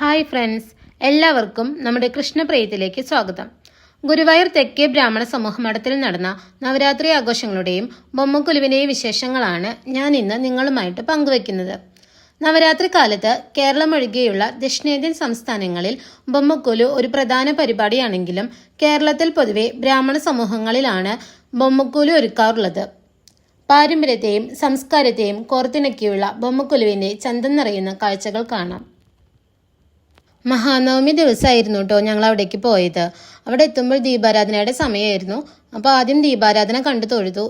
Hi friends എല്ലാവർക്കും നമ്മുടെ കൃഷ്ണപ്രിയത്തിലേക്ക് സ്വാഗതം. ഗുരുവായൂർ തെക്കേ ബ്രാഹ്മണ സമൂഹ മഠത്തിൽ നടന്ന നവരാത്രി ആഘോഷങ്ങളുടെയും ബൊമ്മക്കുലുവിന്റെയും വിശേഷങ്ങളാണ് ഞാൻ ഇന്ന് നിങ്ങളുമായിട്ട് പങ്കുവയ്ക്കുന്നത്. നവരാത്രി കാലത്ത് കേരളം ഒഴികെയുള്ള ദക്ഷിണേന്ത്യൻ സംസ്ഥാനങ്ങളിൽ ബൊമ്മക്കുലു ഒരു പ്രധാന പരിപാടിയാണെങ്കിലും കേരളത്തിൽ പൊതുവെ ബ്രാഹ്മണ സമൂഹങ്ങളിലാണ് ബൊമ്മക്കുലു ഒരുക്കാറുള്ളത്. പാരമ്പര്യത്തെയും സംസ്കാരത്തെയും കോർത്തിണക്കിയുള്ള ബൊമ്മക്കുലുവിന്റെ ചന്തം നിറയുന്ന കാഴ്ചകൾ കാണാം. മഹാനവമി ദിവസമായിരുന്നു കേട്ടോ ഞങ്ങൾ അവിടേക്ക് പോയത്. അവിടെ എത്തുമ്പോൾ ദീപാരാധനയുടെ സമയമായിരുന്നു അപ്പോൾ ആദ്യം ദീപാരാധന കണ്ടു തൊഴുതു.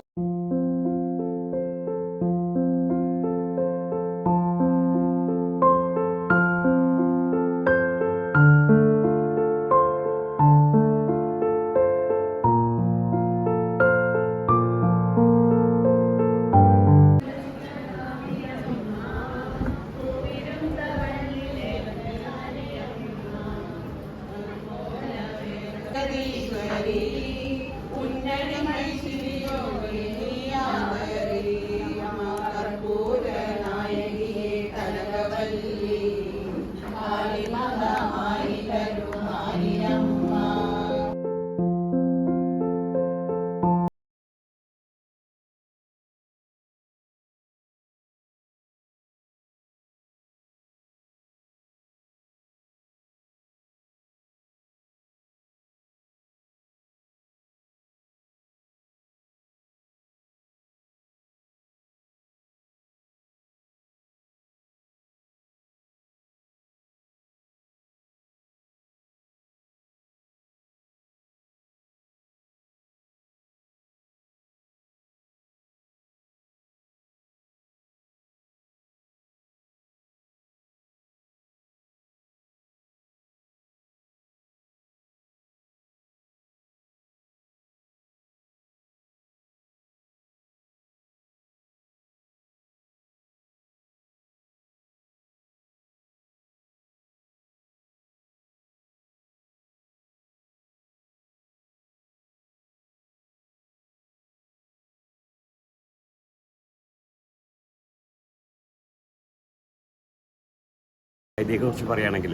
ഇതിനെക്കുറിച്ച് പറയുകയാണെങ്കിൽ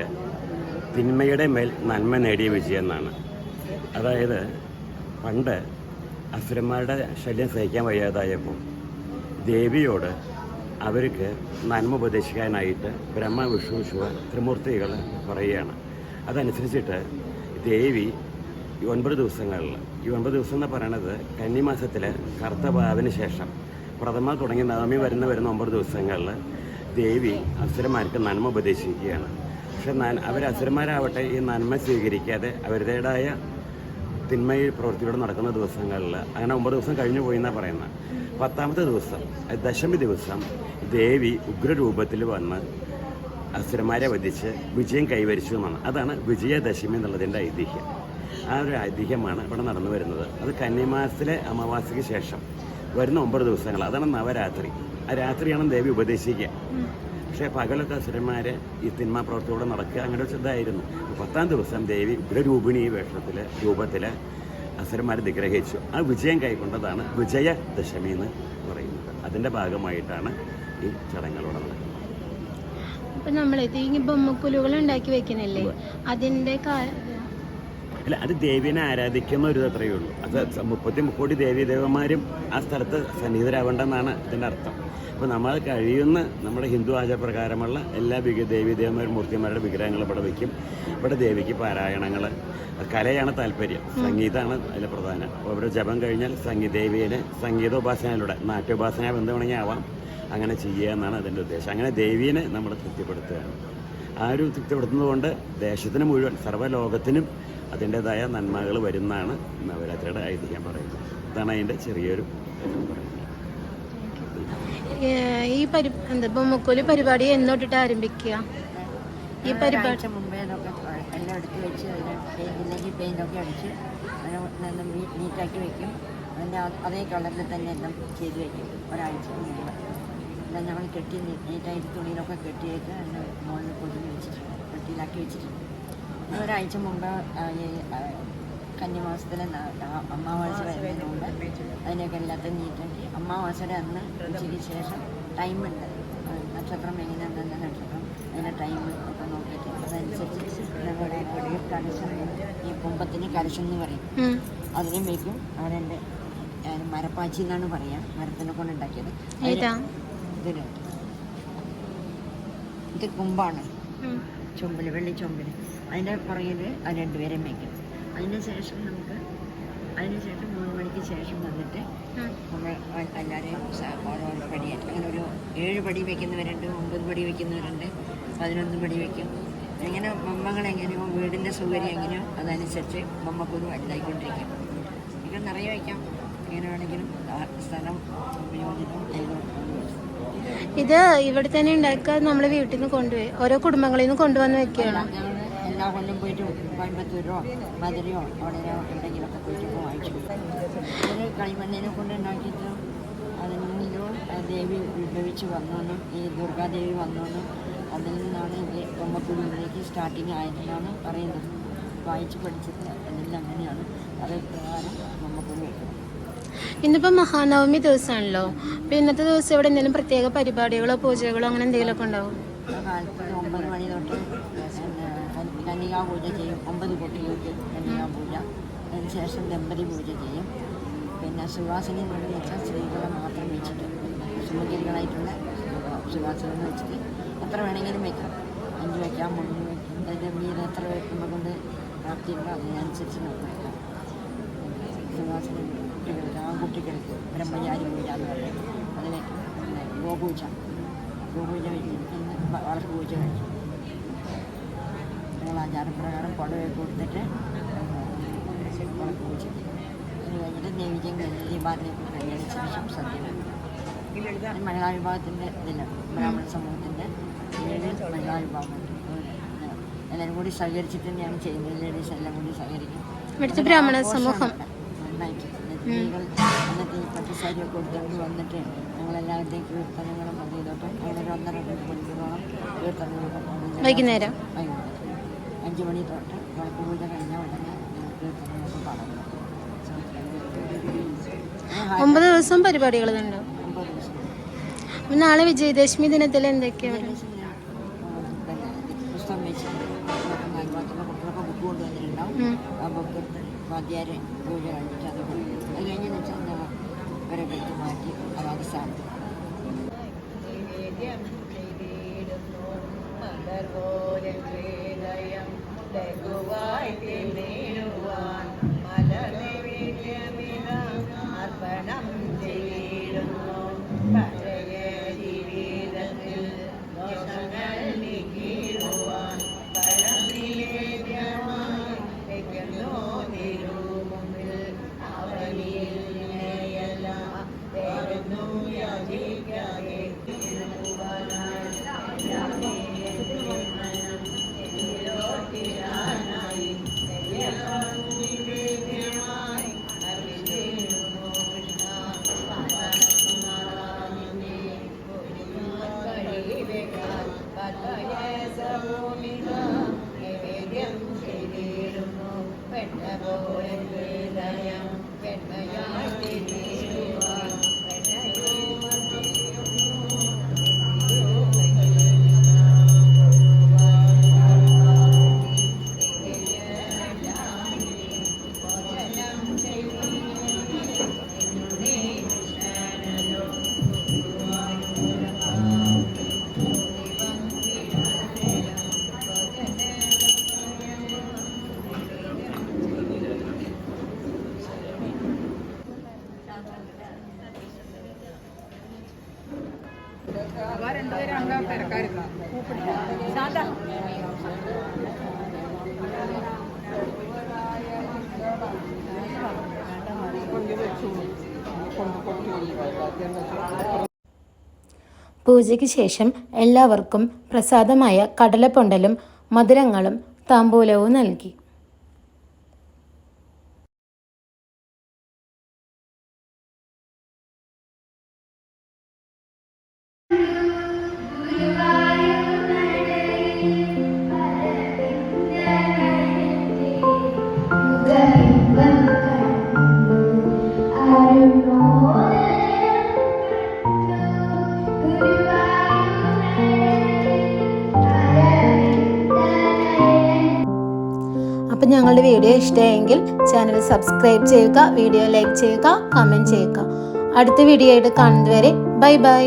തിന്മയുടെ മേൽ നന്മ നേടിയ വിജയം എന്നാണ്. അതായത് പണ്ട് അസുരന്മാരുടെ ശല്യം സഹിക്കാൻ വയ്യാതായപ്പോൾ ദേവിയോട് അവർക്ക് നന്മ ഉപദേശിക്കാനായിട്ട് ബ്രഹ്മ വിഷ്ണു ശിവ ത്രിമൂർത്തികൾ പറയുകയാണ്. അതനുസരിച്ചിട്ട് ദേവി ഒൻപത് ദിവസങ്ങളിൽ ഈ ഒൻപത് ദിവസം എന്ന് പറയണത് കന്നിമാസത്തിൽ കറുത്തഭാവിന് ശേഷം പ്രഥമ തുടങ്ങി നവമി വരുന്ന വരുന്ന ഒമ്പത് ദിവസങ്ങളിൽ ദേവി അസുരന്മാർക്ക് നന്മ ഉപദേശിക്കുകയാണ്. പക്ഷെ അവർ അസുരന്മാരാവട്ടെ ഈ നന്മ സ്വീകരിക്കാതെ അവരുടേതായ തിന്മയിൽ പ്രവൃത്തിയോടെ നടക്കുന്ന ദിവസങ്ങളിൽ അങ്ങനെ ഒമ്പത് ദിവസം കഴിഞ്ഞു പോയി എന്നാണ് പറയുന്നത് പത്താമത്തെ ദിവസം ദശമി ദിവസം ദേവി ഉഗ്രരൂപത്തിൽ വന്ന് അസുരന്മാരെ വധിച്ച് വിജയം കൈവരിച്ചു എന്നാണ്. അതാണ് വിജയദശമി എന്നുള്ളതിന്റെ ഐതിഹ്യം. ആ ഒരു ഐതിഹ്യമാണ് ഇവിടെ നടന്നു വരുന്നത്. അത് കന്നിമാസത്തിലെ അമാവാസിക്ക് ശേഷം. വരുന്ന ഒമ്പത് ദിവസങ്ങൾ. അതാണ് നവരാത്രി. ആ രാത്രിയാണ് ദേവി ഉപദേശിക്കുക. പക്ഷേ പകലൊക്കെ അസുരന്മാരെ ഈ തിന്മാ പ്രവൃത്തിയോടെ നടക്കുക അങ്ങനെ ഒരു ഇതായിരുന്നു പത്താം ദിവസം ദേവി ഉഗ്രരൂപിണി വേഷത്തിൽ രൂപത്തിൽ അസുരന്മാരെ നിഗ്രഹിച്ചു. ആ വിജയം കൈക്കൊണ്ടതാണ് വിജയദശമി എന്ന് പറയുന്നത്. അതിന്റെ ഭാഗമായിട്ടാണ് ഈ ചടങ്ങുകളോടെ നടക്കുന്നത്. അപ്പം നമ്മളെ ഈ ബൊമ്മക്കുലുകൾ ഉണ്ടാക്കി വെക്കുന്നില്ലേ അതിന്റെ അല്ല അത് ദേവീനെ ആരാധിക്കുന്ന ഒരു അത്രയേ ഉള്ളൂ. അത് മുപ്പത്തി മുക്കോടി ദേവി ദേവന്മാരും ആ സ്ഥലത്ത് സന്നിഹിതരാവേണ്ടെന്നാണ് ഇതിന്റെ അർത്ഥം. അപ്പോൾ നമ്മൾ കഴിയുന്ന നമ്മുടെ ഹിന്ദു ആചാരപ്രകാരമുള്ള എല്ലാ വിഗ ദേവീദേവന്മാരും മൂർത്തിമാരുടെ വിഗ്രഹങ്ങൾ ഇവിടെ വയ്ക്കും ഇവിടെ ദേവിക്ക് പാരായണങ്ങൾ കലയാണ് താല്പര്യം. സംഗീതമാണ് അതിന്റെ പ്രധാനം. ഇവിടെ ജപം കഴിഞ്ഞാൽ സംഗീത ദേവീനെ സംഗീതോപാസനയിലൂടെ നാട്യോപാസന ബന്ധമാണെങ്കിൽ ആവാം. അങ്ങനെ ചെയ്യുക എന്നാണ് അതിന്റെ ഉദ്ദേശം. അങ്ങനെ ദേവീനെ നമ്മൾ തൃപ്തിപ്പെടുത്തുകയാണ്. ആ ഒരു തൃപ്തിപ്പെടുത്തുന്നതുകൊണ്ട് ദേശത്തിന് മുഴുവൻ സർവലോകത്തിനും അതിന്റെതായ നന്മകൾ വരുന്നതാണ് നവരാത്രിയുടെ ഐതിഹ്യം പറയുന്നത്. ഇതാണ് അതിന്റെ ചെറിയൊരു ഈ പരി എന്താ ബൊമ്മക്കുലു പരിപാടി എന്നോട്ടിട്ട് ആരംഭിക്കുക? ഈ പരിപാടി മുമ്പേ എല്ലാം എടുത്ത് വെച്ച് അതിന് ഇല്ലെങ്കിൽ പെയിന്റൊക്കെ അടിച്ച് നല്ല നീറ്റാക്കി വെക്കും. അതിന്റെ അതേ കളറിൽ തന്നെ എല്ലാം ചെയ്ത് വെക്കും. ഒരാഴ്ച മുമ്പ്. എല്ലാം ഞങ്ങൾ കെട്ടി നീറ്റായിട്ട് തുണിയിലൊക്കെ കെട്ടിയിട്ട് അതിന് മുകളിൽ പൊതിഞ്ഞ് വെച്ചിട്ടുണ്ട്. കെട്ടിയിലാക്കി വെച്ചിട്ടുണ്ട്. ഒരാഴ്ച മുമ്പ് ആ, അമ്മാവാസ വരുന്നതുകൊണ്ട് അതിനൊക്കെ എല്ലാത്തും നീറ്റാക്കി അമ്മാവാസയുടെ അന്ന് ഉച്ചയ്ക്ക് ശേഷം ടൈമുണ്ട് നക്ഷത്രം എങ്ങനെയാണെന്ന് നക്ഷത്രം അതിന്റെ ടൈം ഒക്കെ നോക്കിയിട്ട് അതനുസരിച്ച് കൊടിയിൽ കലശം ഈ കുമ്പത്തിന് കലശം എന്ന് പറയും. അതിനും വയ്ക്കും അവരെന്റെ മരപ്പാച്ചി എന്നാണ് പറയാ. മരത്തിനെ കൊണ്ട് ഉണ്ടാക്കിയത്. ഇത് കുമ്പാണ്. ചുമ്പിൽ വെള്ളി ചുമ്പിൽ അതിന്റെ പുറകിൽ അത് രണ്ടുപേരെയും വയ്ക്കും അതിന് ശേഷം നമുക്ക് അതിന് ശേഷം മൂന്ന് മണിക്ക് ശേഷം വന്നിട്ട് നമ്മൾ എല്ലാവരെയും ഓരോ പടിയായിട്ട് അങ്ങനെ ഒരു ഏഴ് പടി വയ്ക്കുന്നവരുണ്ട് ഒമ്പത് പടി വയ്ക്കുന്നവരുണ്ട് പതിനൊന്ന് പടി വയ്ക്കും എങ്ങനെ ബൊമ്മകൾ എങ്ങനെയോ വീടിന്റെ സൗകര്യം എങ്ങനെയോ അതനുസരിച്ച് ബൊമ്മക്കൊരു വലുതായിക്കൊണ്ടിരിക്കും ഇങ്ങനെ നിറയെ വയ്ക്കാം എങ്ങനെ വേണമെങ്കിലും സ്ഥലം ചെയ്തു ഇത് ഇവിടെ തന്നെ ഉണ്ടാക്കുക നമ്മൾ വീട്ടിൽ നിന്ന് കൊണ്ടുപോയി. ഓരോ കുടുംബങ്ങളിൽ നിന്ന് കൊണ്ടുവന്ന് വെക്കുകയാണ്. പോയിട്ട് പോയിട്ട് ദേവി ഉത്ഭവിച്ച് വന്നെന്നും ഈ ദുർഗാദേവി വന്നെന്നും അതിൽ നിന്നാണ് ബൊമ്മക്കുടിയിലേക്ക് സ്റ്റാർട്ടിങ് ആയതെന്നാണ് പറയുന്നത്. വായിച്ച് പഠിച്ചത് അതിൽ അങ്ങനെയാണ് അത് പ്രകാരം ബൊമ്മക്കുടി വെക്കുന്നത്. ഇന്നിപ്പോൾ മഹാനവമി ദിവസമാണല്ലോ അപ്പോൾ ഇന്നത്തെ ദിവസം ഇവിടെ എന്തെങ്കിലും പ്രത്യേക പരിപാടികളോ പൂജകളോ അങ്ങനെ എന്തെങ്കിലുമൊക്കെ ഉണ്ടാവും ഒമ്പത് മണി തൊട്ട് കന്യകാ പൂജ ചെയ്യും. ഒമ്പത് കുട്ടികൾക്ക് കന്യകാ പൂജ അതിനുശേഷം ദമ്പതി പൂജ ചെയ്യും. പിന്നെ സുവാസിനി എന്ന് വെച്ചാൽ സ്ത്രീകളെ മാത്രം വെച്ചിട്ട് സുമകരികളായിട്ടുള്ള സുവാസിനി എന്ന് വെച്ചിട്ട് എത്ര വേണമെങ്കിലും വെക്കാം. അഞ്ച് വയ്ക്കാം മൂന്ന് വയ്ക്കാം അതിന്റെ മീത് എത്ര വെക്കുമ്പോൾ കൊണ്ട് പ്രാപ്തിയുണ്ടോ അതിനനുസരിച്ച് നമുക്ക് വയ്ക്കാം സുവാസിനി കുട്ടികൾക്ക് ആൺകുട്ടികൾക്ക് ബ്രഹ്മചാരി പൂജ എന്ന് പറയും അത് വയ്ക്കും പിന്നെ ഗോപൂജ ഗോപൂജ വളർത്ത് പൂജ കഴിച്ചു. ഞങ്ങൾ ആചാരപ്രകാരം പുടവയൊക്കെ കൊടുത്തിട്ട് വളർത്തു പൂജ. അത് കഴിഞ്ഞിട്ട് ദേവിജയും ദീപാരതിയൊക്കെ കഴിഞ്ഞതിന് ശേഷം സദ്യ മലയാള വിഭാഗത്തിന്റെ ഇതില്ല ബ്രാഹ്മണ സമൂഹത്തിന്റെ ഏഴ് മഹിളാ വിഭാഗമുണ്ട് എല്ലാവരും കൂടി സഹകരിച്ചിട്ട് തന്നെയാണ് ചെയ്യുന്നത്. ലേഡീസ് എല്ലാം കൂടി സഹകരിക്കും. ഇവിടുത്തെ ബ്രാഹ്മണ സമൂഹം. നന്നായിട്ട് സ്ത്രീകൾ അന്നത്തെ ഈ പട്ടുസാരിയൊക്കെ കൊടുത്തുകൊണ്ട് വന്നിട്ട് ഞങ്ങളെല്ലാവരുടെയും കീർത്തനങ്ങളും അത് അങ്ങനെ ഒരു ഒന്നര മണിക്കൂറോളം കീർത്തനങ്ങളൊക്കെ പാടും. വൈകുന്നേരം? അഞ്ച് മണി തൊട്ട് വിളക്ക് പൂജ കഴിഞ്ഞ ഉടനെ കീർത്തനങ്ങളൊക്കെ പാടുന്നു ഒമ്പത് ദിവസം പരിപാടികൾ ഉണ്ടാവും നാളെ വിജയദശമി ദിനത്തിൽ എന്തൊക്കെയാണ് പുസ്തകം വെച്ചിട്ടുണ്ട് കുട്ടികളൊക്കെ നാലുമാസത്തുള്ള കുട്ടികളൊക്കെ ബുക്ക് കൊണ്ടുവന്നിട്ടുണ്ടാവും. ആ ബുക്ക് എടുത്ത് പൂജ കഴിഞ്ഞിട്ട് അത് അത് കഴിഞ്ഞെന്ന് വെച്ചാൽ ഇവരെ എടുത്ത് മാറ്റി അതാത് സ്ഥാനത്ത് അർപ്പണം ചെയ്തിടുന്നു. പൂജയ്ക്ക് ശേഷം എല്ലാവർക്കും പ്രസാദമായ കടലപ്പൊണ്ടലും മധുരങ്ങളും താമ്പൂലവും നൽകി. അപ്പം ഞങ്ങളുടെ വീഡിയോ ഇഷ്ടമായെങ്കിൽ ചാനൽ സബ്സ്ക്രൈബ് ചെയ്യുക വീഡിയോ ലൈക്ക് ചെയ്യുക കമന്റ് ചെയ്യുക. അടുത്ത വീഡിയോ ആയിട്ട് കാണുന്നതുവരെ ബൈ ബൈ.